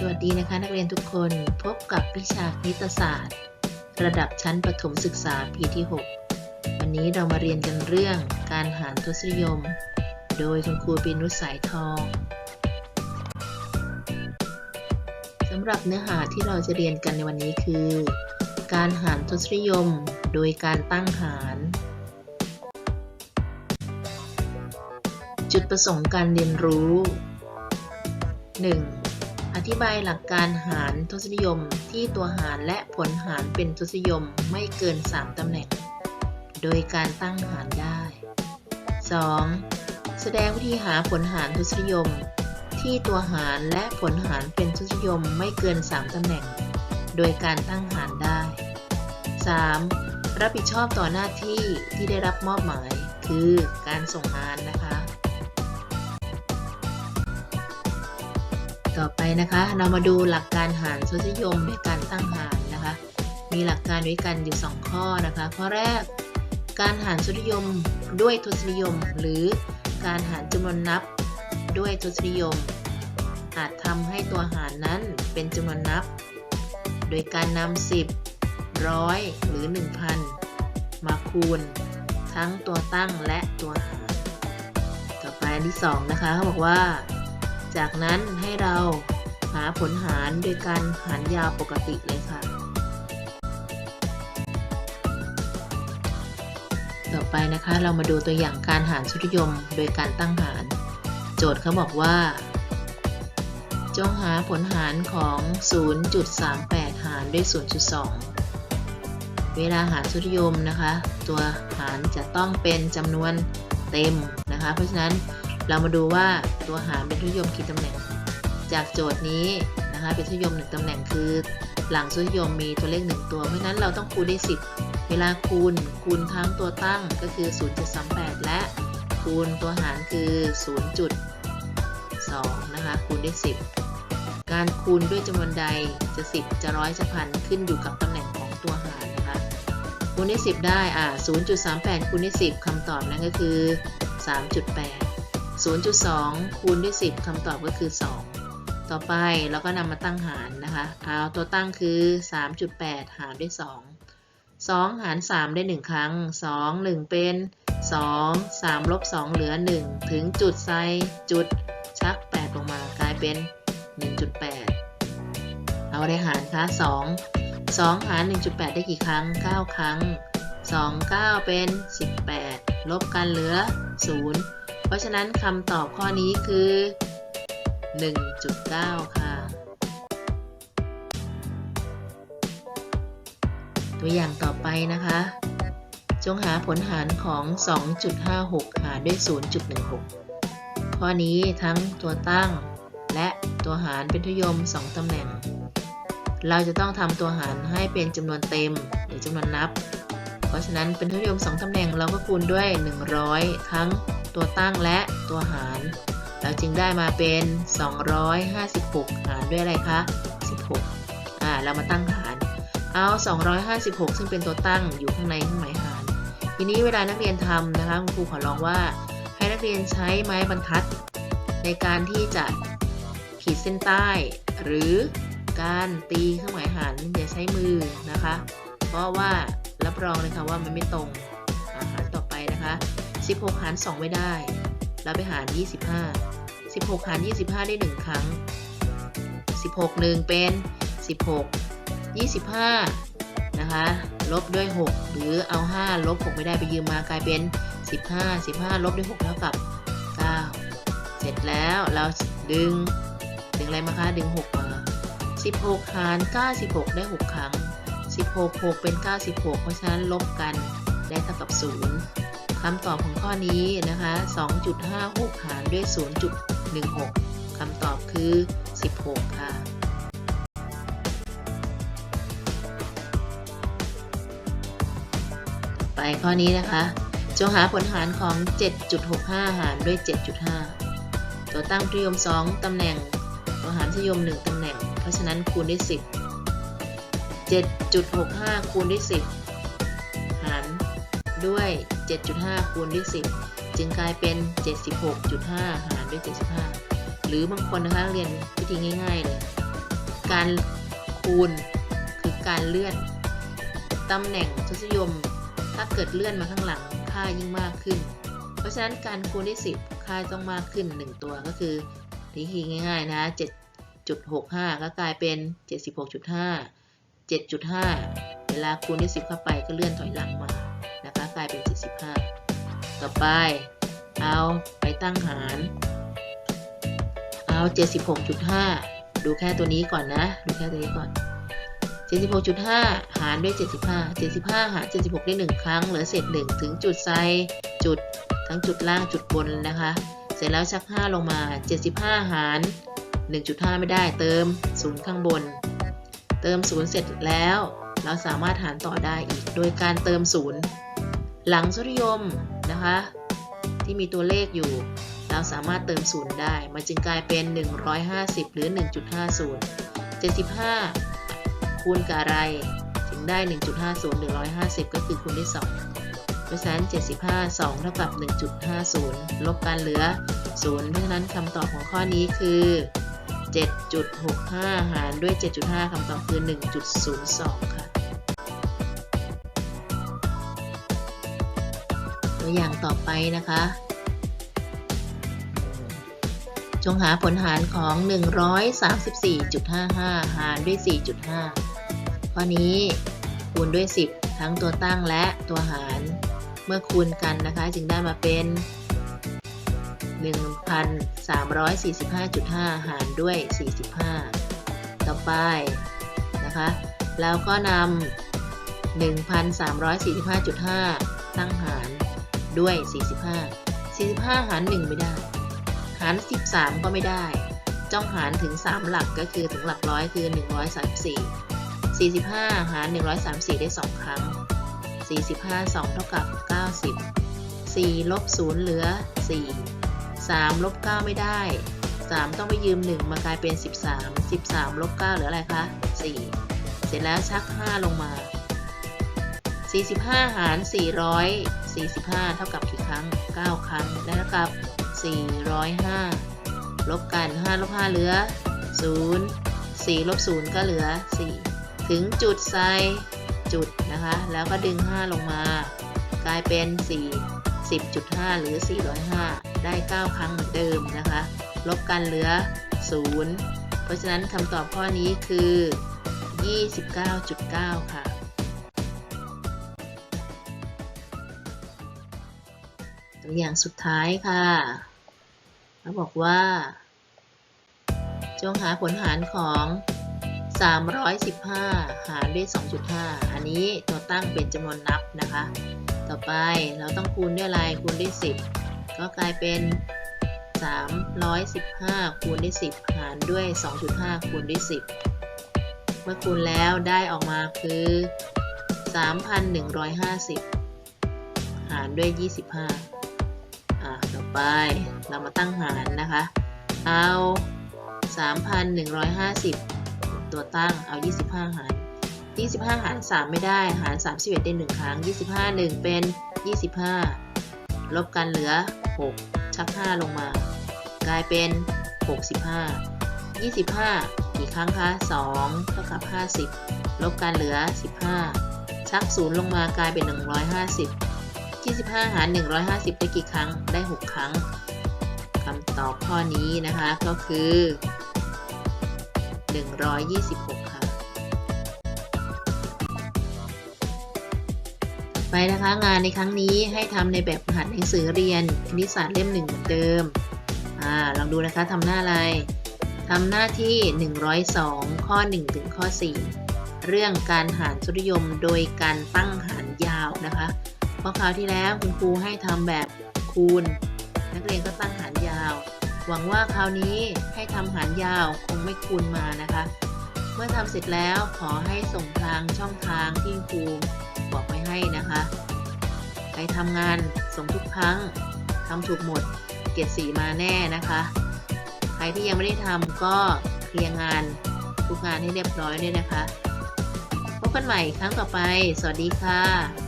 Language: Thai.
สวัสดีนะคะนักเรียนทุกคนพบกับวิชาคณิตศาสตร์ ระดับชั้นประถมศึกษาปีที่ 6 วันนี้เรามาเรียนกันเรื่องการหารทศนิยม โดยคุณครูปินุสายทองสำหรับเนื้อหาที่เราจะเรียนกันในวันนี้คือ การหารทศนิยม โดยการตั้งหาร จุดประสงค์การเรียนรู้ 1. อธิบายหลักการหารทศนิยมที่ตัวหารและผลหารเป็นทศนิยมไม่เกิน 3 ตำแหน่ง โดยการตั้งหารได้ 2. แสดงวิธีหาผลหารทศนิยม ที่ตัวหารและผลหารเป็นทศนิยมไม่เกิน 3 ตำแหน่ง โดยการตั้งหารได้ 3. รับผิดชอบต่อหน้าที่ที่ได้รับมอบหมาย คือการส่งงานนะคะ ต่อไปนะคะ เรามาดูหลักการหารทศนิยมในการตั้งหารนะคะ มีหลักการด้วยกันอยู่ 2 ข้อนะคะ ข้อแรก การหารทศนิยมด้วยทศนิยม หรือการหารจำนวนนับด้วยทศนิยม อาจทำให้ตัวหารนั้นเป็นจำนวนนับ โดยการนำ10ร้อยหรือ 1000 มาคูณ ทั้งตัวตั้งและตัวหาร ต่อไปอันที่2นะคะเขาบอกว่า จากนั้นให้เราหาผลหารโดยการหารยาวปกติเลยค่ะ ต่อไปนะคะเรามาดูตัวอย่างการหารสุริยมโดยการตั้งหาร โจทย์เขาบอกว่า จงหาผลหารของ 0.38 หารด้วย 0.2 เวลาหารสุริยมนะคะ ตัวหารจะต้องเป็นจำนวนเต็มนะคะ เพราะฉะนั้น เรามาดูว่าตัวหารเป็นทศนิยมกี่ตำแหน่ง จากโจทย์นี้นะคะเป็นทศนิยม1ตำแหน่งคือ หลังทศนิยมมีตัวเลข 1 ตัว เพราะนั้นเราต้องคูณได้10 เวลาคูณคูณทั้งตัวตั้งก็คือ0.38 และคูณตัวหารคือ 0.2 นะคะคูณได้10 การคูณด้วยจำนวนใดจะ 10 จะร้อยจะพันขึ้นอยู่กับตำแหน่งของตัวหารนะคะคูณได้10 ได้อ่า0.38คูณได้10คำตอบนั่นก็คือ 3.8 0.2 คูณด้วย 10คำตอบก็คือ 2 ต่อไปเราก็นำมาตั้งหารนะคะ เอาตัวตั้งคือ 3.8 หารด้วย 2 2 หาร 3 ได้ 1 ครั้ง 2 1 เป็น 2 3ลบ2เหลือ 1 ถึงจุดไซจุดชัก 8 ลงมากลายเป็น 1.8 เอาได้หารคะ2 2 หาร 1.8 ได้กี่ครั้ง 9 ครั้ง 2 9 เป็น 18 ลบกันเหลือ 0 เพราะฉะนั้นคำตอบข้อนี้คือ 1.9 ค่ะ ตัวอย่างต่อไปนะคะ จงหาผลหารของ 2.56 หารด้วย 0.16 ข้อนี้ทั้งตัวตั้งและตัวหารเป็นทศนิยม 2 ตำแหน่ง เราจะต้องทำตัวหารให้เป็นจำนวนเต็มหรือจำนวนนับ เพราะฉะนั้นเป็นทศนิยม 2 ตำแหน่งเราก็คูณด้วย 100 ทั้ง ตัวตั้งและตัวหาร เราจึงได้มาเป็น 256 หารด้วยอะไรคะ 16 อ่า เรามาตั้งหาร เอา 256 ซึ่งเป็นตัวตั้งอยู่ข้างในเครื่องหมายหาร ทีนี้เวลานักเรียนทำนะคะคุณครูขอร้องว่า ให้นักเรียนใช้ไม้บรรทัด ในการที่จะขีดเส้นใต้ หรือการตีเครื่องหมายหารอย่าใช้มือนะคะ เพราะว่ารับรองเลยค่ะว่ามันไม่ตรงอาหารต่อไปนะคะ 16 หาร 2 ไม่ได้เราไปหาร 25 16 หาร 25 ได้ 1 ครั้ง 16 1 เป็น 16 25 นะคะ ลบด้วย 6 หรือเอา 5 ลบ 6 ไม่ได้ไปยืมมากลายเป็น 15 15 ลบด้วย 6 เท่ากับ 9 เสร็จแล้วเราดึง ดึงอะไรมาคะ ดึง 6 มา 16 หาร 96 ได้ 6 ครั้ง 16 6 เป็น 96 เพราะฉะนั้นลบกันได้เท่ากับ 0 คำตอบของข้อนี้นะคะ 2.56 หารด้วย 0.16 คำตอบคือ 16 ค่ะไปข้อนี้นะคะจงหาผลหารของ 7.65 หารด้วย 7.5 ตัวตั้งทศนิยม 2 ตำแหน่ง ตัวหารทศนิยม 1 ตำแหน่ง เพราะฉะนั้นคูณด้วย 10 7.65 คูณด้วย 10 ด้วย 7.5 คูณด้วย 10 จึงกลายเป็น 76.5 หารด้วย 75 หรือบางคนนะคะเรียนวิธีง่ายๆเลย การคูณคือการเลื่อน ตำแหน่งทศนิยม ถ้าเกิดเลื่อนมาข้างหลัง ค่ายิ่งมากขึ้น เพราะฉะนั้นการคูณด้วย 10 ค่าต้องมากขึ้น 1 ตัวก็คือทีคีง่ายๆนะ7.65 ก็กลายเป็น 76.5 7.5 เวลาคูณด้วย 10 เข้าไปก็เลื่อนถอยหลังมา ลายเป็น 75 ต่อไป เอาไปตั้งหาร เอา 76.5 ดูแค่ตัวนี้ก่อนนะ ดูแค่ตัวนี้ก่อน 76.5 หารด้วย 75 75 หาร 76 ได้ 1 ครั้ง เหลือเศษ1ถึงจุดไซจุดทั้งจุดล่างจุดบนนะคะ เสร็จแล้วชัก 5 ลงมา 75 หาร 1.5 ไม่ได้เติม 0 ข้างบน เติม 0 เสร็จแล้วเราสามารถหารต่อได้อีก โดยการเติม 0 หลังสุริยมนะคะ ที่มีตัวเลขอยู่ เราสามารถเติม0ได้ มันจึงกลายเป็น 150 หรือ 1.50 75 คูณกับอะไร ถึงได้ 1.50 150 ก็คือคูณด้วย2เพราะฉะนั้น 75 2 เท่ากับ 1.50 ลบกันเหลือ 0 เพราะฉะนั้นคำตอบของข้อนี้คือ 7.65 หารด้วย 7.5 คำตอบคือ 1.02 ค่ะ ตัวอย่างต่อไปนะคะ จงหาผลหารของ 134.55 หารด้วย 4.5 ข้อนี้คูณด้วย 10 ทั้งตัวตั้งและตัวหาร เมื่อคูณกันนะคะ จึงได้มาเป็น 1,345.5 หารด้วย 45 ต่อไปนะคะ แล้วก็นำ1,345.5 ตั้งหาร ด้วย 45 45 หาร 1 ไม่ได้ หาร 13 ก็ไม่ได้ จ้องหารถึง 3 หลักก็คือถึงหลักร้อยคือ 134 45 หาร 134 ได้ 2 ครั้ง 45 2 เท่ากับ 90 4 ลบ 0 เหลือ 4 3 ลบ 9 ไม่ได้ 3 ต้องไปยืม 1 มากลายเป็น 13 13 ลบ 9 เหลืออะไรคะ 4 เสร็จแล้วชัก 5 ลงมา 45 หาร 445 เท่ากับกี่ครั้ง 9 ครั้ง ได้เท่ากับ 405 ลบกัน 5 ลบ 5 เหลือ 0 4 ลบ 0 ก็เหลือ 4 ถึงจุดไซจุดนะคะ แล้วก็ดึง 5 ลงมา กลายเป็น 4 10.5 หรือ 405 ได้ 9 ครั้งเหมือนเดิมนะคะ ลบกันเหลือ 0 เพราะฉะนั้นคำตอบข้อนี้คือ 29.9 ค่ะ ตัวอย่างสุดท้ายค่ะเขาบอกว่า จงหาผลหารของ 315 หารด้วย 2.5 อันนี้ตัวตั้งเป็นจำนวนนับนะคะ ต่อไปเราต้องคูณด้วยอะไรคูณด้วย 10 ก็กลายเป็น 315 คูณด้วย 10 หารด้วย 2.5 คูณด้วย 10 เมื่อคูณแล้วได้ออกมาคือ 3,150 หารด้วย 25 ไป เรามาตั้งหารนะคะ เอา 3,150 ตัวตั้งเอา 25 หาร 25 หาร 3 ไม่ได้ หาร 31 ได้ 1 ครั้ง 25 1 เป็น 25 ลบกันเหลือ 6 ชัก 5 ลงมา กลายเป็น 65 25 กี่ครั้งคะ 2 เท่ากับ 50 ลบกันเหลือ 15 ชัก 0 ลงมากลายเป็น 150 25 หาร 150 ได้กี่ครั้ง ได้ 6 ครั้งคำตอบข้อนี้นะคะก็คือ 126 ค่ะ ไปนะคะงานในครั้งนี้ให้ทำในแบบหัดหนังสือเรียนคณิตศาสตร์เล่มหนึ่งเหมือนเดิม อ่า ลองดูนะคะทำหน้าอะไรทำหน้าที่ 102 ข้อ 1 ถึงข้อ 4 เรื่องการหารสุริยมโดยการตั้งหารยาวนะคะ เพราะคราวที่แล้วคุณครูให้ทำแบบคูณ นักเรียนก็ตั้งหารยาว หวังว่าคราวนี้ให้ทำหารยาวคงไม่คูณมานะคะ เมื่อทำเสร็จแล้วขอให้ส่งทางช่องทางที่ครูบอกไว้ให้นะคะใครทำงานส่งทุกครั้งทำถูกหมดเกียรติสีมาแน่นะคะ ใครที่ยังไม่ได้ทำก็เคลียร์งานทุกงานให้เรียบร้อยด้วยนะคะ พบกันใหม่ครั้งต่อไป สวัสดีค่ะ